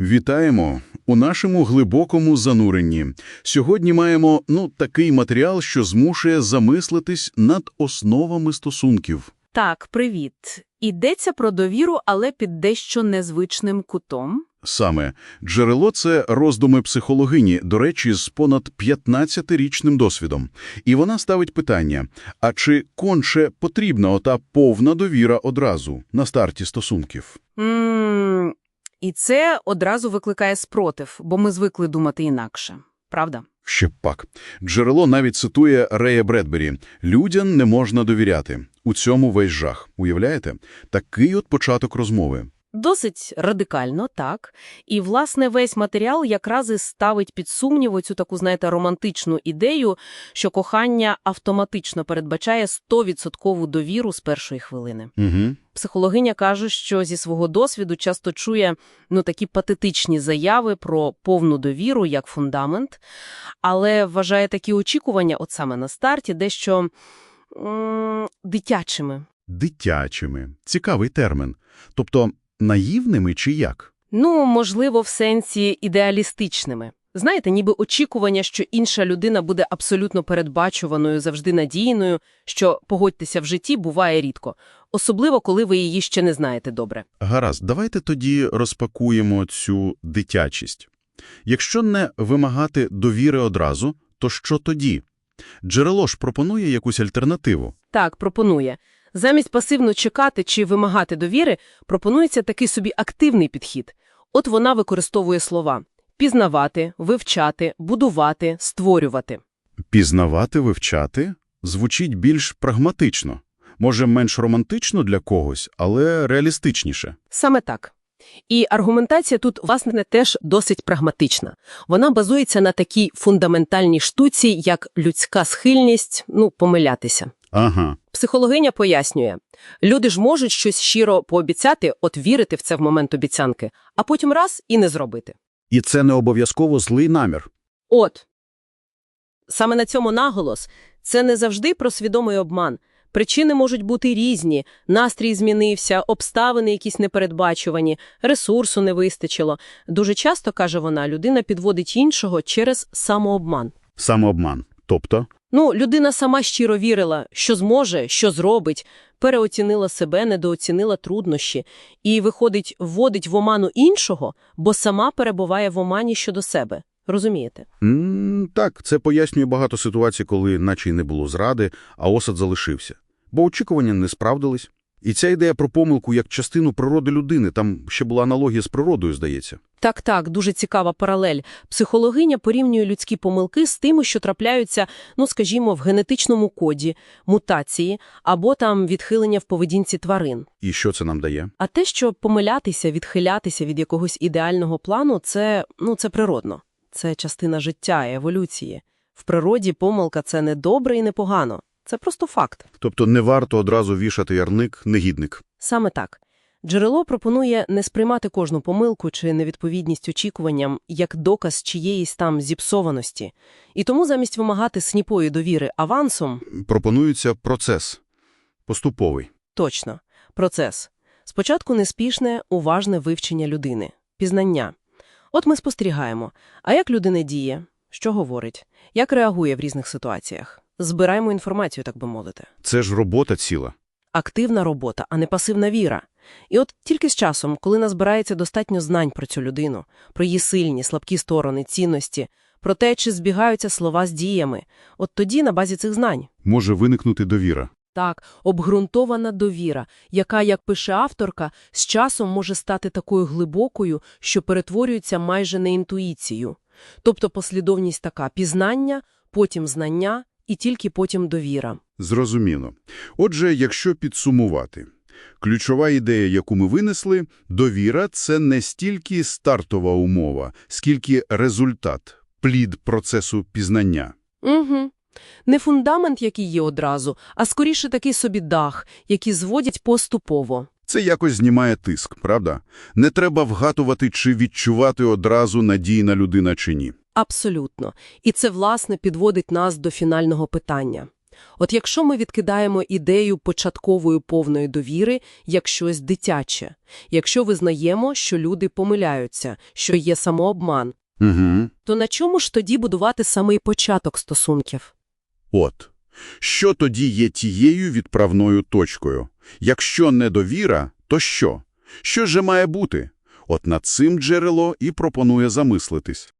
Вітаємо у нашому глибокому зануренні. Сьогодні маємо ну такий матеріал, що змушує замислитись над основами стосунків. Так, привіт. Ідеться про довіру, але під дещо незвичним кутом. Саме джерело це роздуми психологині, до речі, з понад 15-річним досвідом. І вона ставить питання: а чи конче потрібна ота повна довіра одразу на старті стосунків? м і це одразу викликає спротив, бо ми звикли думати інакше. Правда? Ще пак. Джерело навіть цитує Рея Бредбері. «Людям не можна довіряти. У цьому весь жах. Уявляєте? Такий от початок розмови. Досить радикально, так. І, власне, весь матеріал якраз і ставить під сумнів цю таку, знаєте, романтичну ідею, що кохання автоматично передбачає 100% довіру з першої хвилини. Угу. Психологиня каже, що зі свого досвіду часто чує ну, такі патетичні заяви про повну довіру як фундамент, але вважає такі очікування, от саме на старті, дещо м дитячими. Дитячими. Цікавий термін. Тобто наївними чи як? Ну, можливо, в сенсі ідеалістичними. Знаєте, ніби очікування, що інша людина буде абсолютно передбачуваною, завжди надійною, що, погодьтеся, в житті буває рідко. Особливо, коли ви її ще не знаєте добре. Гаразд, давайте тоді розпакуємо цю дитячість. Якщо не вимагати довіри одразу, то що тоді? Джерело ж пропонує якусь альтернативу. Так, пропонує. Замість пасивно чекати чи вимагати довіри, пропонується такий собі активний підхід. От вона використовує слова пізнавати, вивчати, будувати, створювати. Пізнавати, вивчати звучить більш прагматично. Може, менш романтично для когось, але реалістичніше. Саме так. І аргументація тут, власне, теж досить прагматична. Вона базується на такій фундаментальній штуці, як людська схильність, ну, помилятися. Ага. Психологиня пояснює, люди ж можуть щось щиро пообіцяти, от вірити в це в момент обіцянки, а потім раз і не зробити. І це не обов'язково злий намір. От. Саме на цьому наголос – це не завжди про свідомий обман. Причини можуть бути різні, настрій змінився, обставини якісь непередбачувані, ресурсу не вистачило. Дуже часто, каже вона, людина підводить іншого через самообман. Самообман. Тобто? Ну, людина сама щиро вірила, що зможе, що зробить, переоцінила себе, недооцінила труднощі і, виходить, вводить в оману іншого, бо сама перебуває в омані щодо себе. Розумієте? Mm, так, це пояснює багато ситуацій, коли наче й не було зради, а осад залишився. Бо очікування не справдились. І ця ідея про помилку як частину природи людини, там ще була аналогія з природою, здається. Так-так, дуже цікава паралель. Психологиня порівнює людські помилки з тими, що трапляються, ну, скажімо, в генетичному коді, мутації або там відхилення в поведінці тварин. І що це нам дає? А те, що помилятися, відхилятися від якогось ідеального плану, це, ну, це природно. Це частина життя, еволюції. В природі помилка – це не добре і не погано. Це просто факт. Тобто не варто одразу вішати ярник «негідник». Саме так. Джерело пропонує не сприймати кожну помилку чи невідповідність очікуванням як доказ чиєїсь там зіпсованості. І тому замість вимагати сніпої довіри авансом, Пропонується процес. Поступовий. точно, процес. Спочатку неспішне, уважне вивчення людини, пізнання. От ми спостерігаємо, а як людина діє, що говорить, як реагує в різних ситуаціях. Збираємо інформацію, так би мовити. Це ж робота ціла. Активна робота, а не пасивна віра. І от тільки з часом, коли назбирається достатньо знань про цю людину, про її сильні, слабкі сторони, цінності, про те, чи збігаються слова з діями, от тоді на базі цих знань. Може виникнути довіра. Так, обґрунтована довіра, яка, як пише авторка, з часом може стати такою глибокою, що перетворюється майже на інтуїцію. Тобто послідовність така – пізнання, потім знання і тільки потім довіра. Зрозуміло. Отже, якщо підсумувати, ключова ідея, яку ми винесли, довіра – це не стільки стартова умова, скільки результат, плід процесу пізнання. Угу. Не фундамент, який є одразу, а скоріше такий собі дах, який зводять поступово. Це якось знімає тиск, правда? Не треба вгатувати чи відчувати одразу надійна людина чи ні. Абсолютно. І це, власне, підводить нас до фінального питання. От якщо ми відкидаємо ідею початкової повної довіри як щось дитяче, якщо визнаємо, що люди помиляються, що є самообман, Угу. то на чому ж тоді будувати самий початок стосунків? От. Що тоді є тією відправною точкою? Якщо не довіра, то що? Що же має бути? От над цим джерело і пропонує замислитись.